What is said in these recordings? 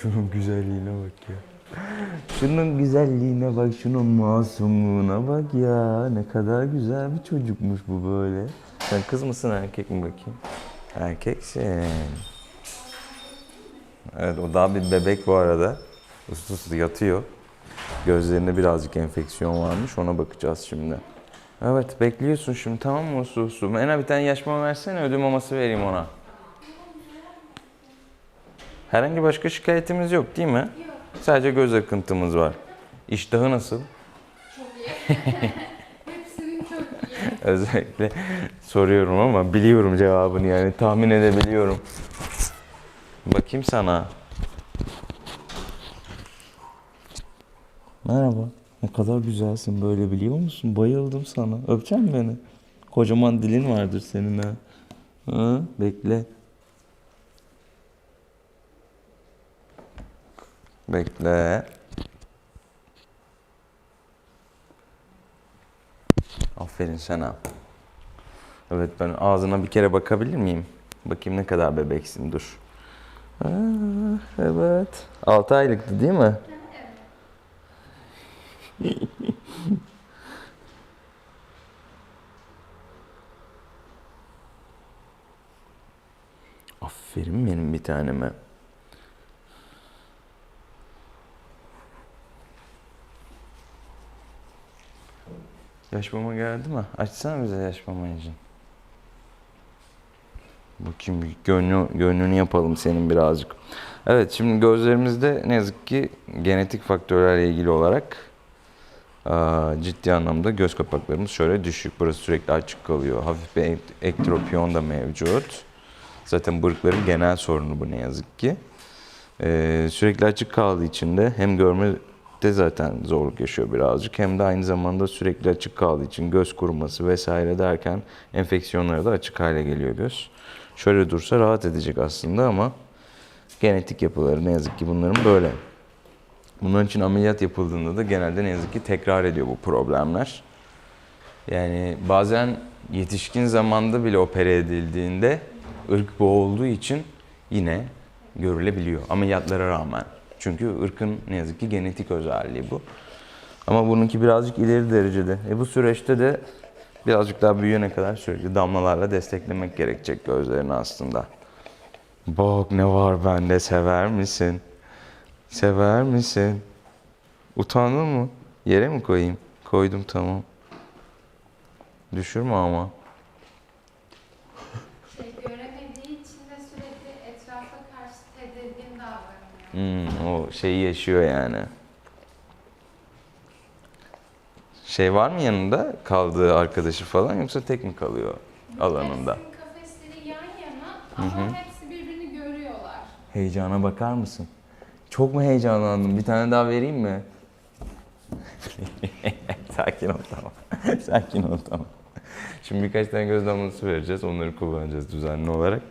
şunun güzelliğine bak ya. Şunun güzelliğine bak, şunun masumluğuna bak ya. Ne kadar güzel bir çocukmuş bu böyle. Sen kız mısın erkek mi bakayım? Erkeksin. Evet o daha bir bebek bu arada. Uslu uslu yatıyor. Gözlerinde birazcık enfeksiyon varmış ona bakacağız şimdi. Evet bekliyorsun şimdi tamam mı uslu uslu? Ena bir tane yaş mama versene ödül maması vereyim ona. Herhangi başka şikayetimiz yok değil mi? Yok. Sadece göz akıntımız var. İştahı nasıl? Hepsinin çok iyi. Özellikle soruyorum ama biliyorum cevabını yani tahmin edebiliyorum. Bakayım sana. Merhaba. Ne kadar güzelsin böyle biliyor musun? Bayıldım sana. Öpecek misin beni? Kocaman dilin vardır senin ha. Ha, bekle. Bekle. Aferin sana. Evet ben ağzına bir kere bakabilir miyim? Bakayım ne kadar bebeksin dur. Aa, evet. 6 aylıktı değil mi? Aferin benim bir taneme. Yaş mama geldi mi? Açsana bize yaş mamayı. Bakayım gönlü, gönlünü yapalım senin birazcık. Evet şimdi gözlerimizde ne yazık ki genetik faktörlerle ilgili olarak ciddi anlamda göz kapaklarımız şöyle düşük. Burası sürekli açık kalıyor. Hafif bir ek- ektropiyon da mevcut. Zaten bırkların genel sorunu bu ne yazık ki. Ee, sürekli açık kaldığı için de hem görmede zaten zorluk yaşıyor birazcık hem de aynı zamanda sürekli açık kaldığı için göz kuruması vesaire derken enfeksiyonlara da açık hale geliyor göz. Şöyle dursa rahat edecek aslında ama genetik yapıları ne yazık ki bunların böyle. Bunların için ameliyat yapıldığında da genelde ne yazık ki tekrar ediyor bu problemler. Yani bazen yetişkin zamanda bile opere edildiğinde ırk bu olduğu için yine görülebiliyor ameliyatlara rağmen. Çünkü ırkın ne yazık ki genetik özelliği bu. Ama bununki birazcık ileri derecede. E bu süreçte de birazcık daha büyüyene kadar sürekli damlalarla desteklemek gerekecek gözlerini aslında. Bak ne var bende sever misin? Sever misin? Utandın mı? Yere mi koyayım? Koydum tamam. Düşürme ama. Şey göremediği için de sürekli etrafa karşı tedirgin davranıyor. Hmm, o şeyi yaşıyor yani. Şey var mı yanında kaldığı arkadaşı falan yoksa tek mi kalıyor alanında? Hepsinin kafesleri yan yana ama hepsi birbirini görüyorlar. Heyecana bakar mısın? Çok mu heyecanlandın? Bir tane daha vereyim mi? Sakin ol tamam. Sakin ol tamam. Şimdi birkaç tane göz damlası vereceğiz. Onları kullanacağız düzenli olarak.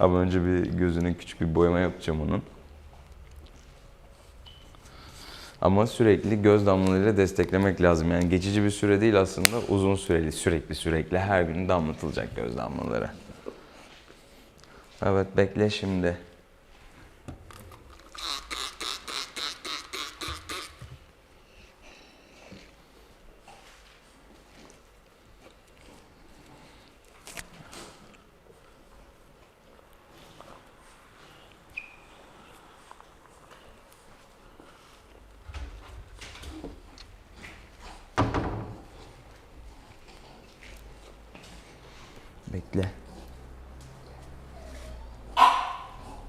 Ama önce bir gözüne küçük bir boyama yapacağım onun. Ama sürekli göz damlalarıyla desteklemek lazım. Yani geçici bir süre değil aslında uzun süreli, sürekli sürekli her gün damlatılacak göz damlaları. Evet bekle şimdi. Bekle.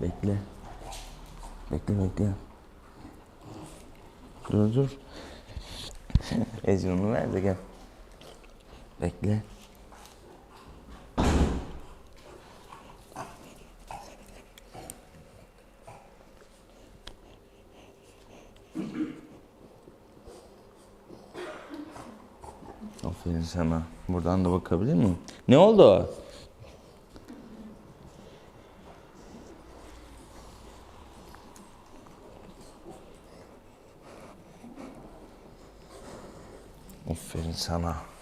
Bekle. Bekle bekle. Dur dur. Ecin onu ver de gel. Bekle. Aferin sana. Buradan da bakabilir miyim? Ne oldu? Aferin sana.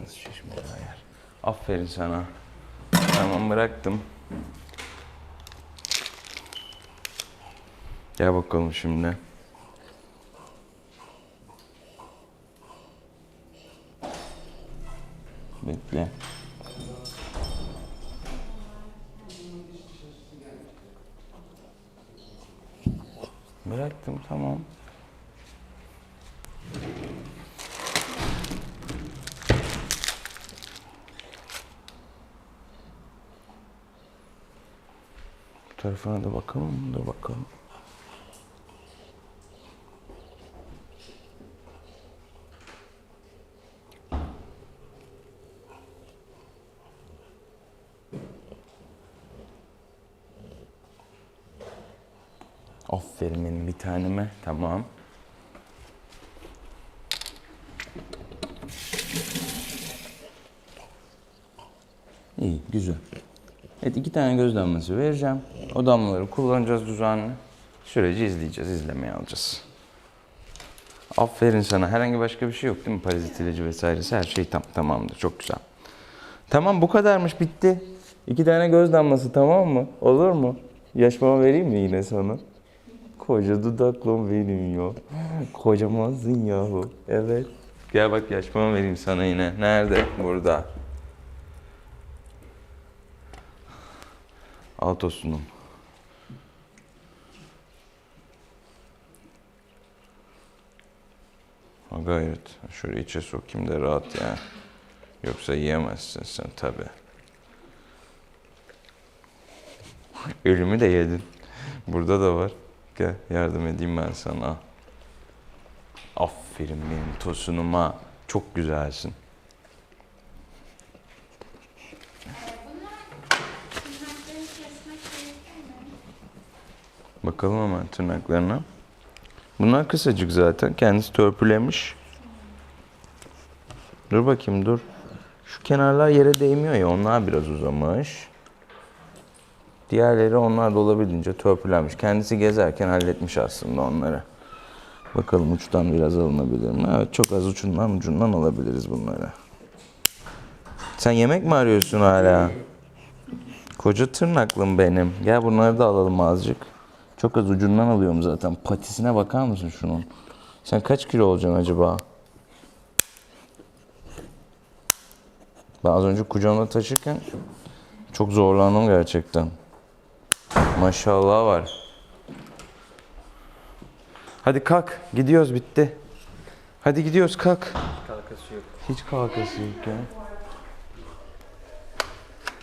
Nasıl şişmiş yer. Aferin sana. Tamam bıraktım. Gel bakalım şimdi. Bekle. Bıraktım tamam. Tarafına da bakalım, dur bakalım. Aferin benim bir taneme. Tamam. İyi, güzel. Evet iki tane göz damlası vereceğim. O damlaları kullanacağız düzenli. Süreci izleyeceğiz, izlemeye alacağız. Aferin sana. Herhangi başka bir şey yok değil mi? Parazit ilacı vesairesi her şey tam tamamdır. Çok güzel. Tamam bu kadarmış bitti. İki tane göz damlası tamam mı? Olur mu? Yaşmama vereyim mi yine sana? Koca dudaklım benim ya. Kocamansın yahu. Evet. Gel bak yaşmama vereyim sana yine. Nerede? Burada. Al tosunum. Ha gayret. Şöyle içe sokayım da rahat ya. Yoksa yiyemezsin sen tabi. Ölümü de yedin. Burada da var. Gel yardım edeyim ben sana. Aferin benim tosunuma. Çok güzelsin. Bunlar tırnakları kesmek gerekir mi? Bakalım hemen tırnaklarına. Bunlar kısacık zaten. Kendisi törpülemiş. Dur bakayım dur. Şu kenarlar yere değmiyor ya onlar biraz uzamış. Diğerleri onlar da olabildiğince törpülenmiş. Kendisi gezerken halletmiş aslında onları. Bakalım uçtan biraz alınabilir mi? Evet çok az ucundan ucundan alabiliriz bunları. Sen yemek mi arıyorsun hala? Koca tırnaklım benim. Gel bunları da alalım azıcık. Çok az ucundan alıyorum zaten. Patisine bakar mısın şunun? Sen kaç kilo olacaksın acaba? Ben az önce kucağımda taşırken çok zorlandım gerçekten. Maşallah var. Hadi kalk. Gidiyoruz bitti. Hadi gidiyoruz kalk. Kalkası yok. Hiç kalkası yok ya.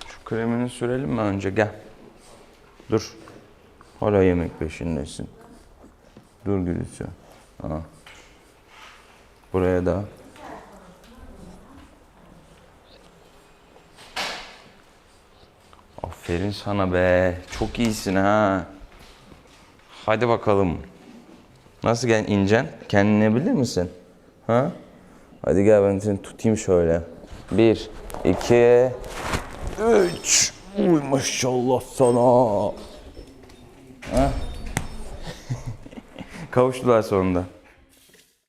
Şu kremini sürelim mi önce? Gel. Dur. Hala yemek peşindesin. Dur Gülüsü. Ha. Buraya da. Aferin sana be. Çok iyisin ha. Hadi bakalım. Nasıl gel incen? Kendine bilir misin? Ha? Hadi gel ben seni tutayım şöyle. Bir, iki, üç. Uy maşallah sana. Kavuştular sonunda.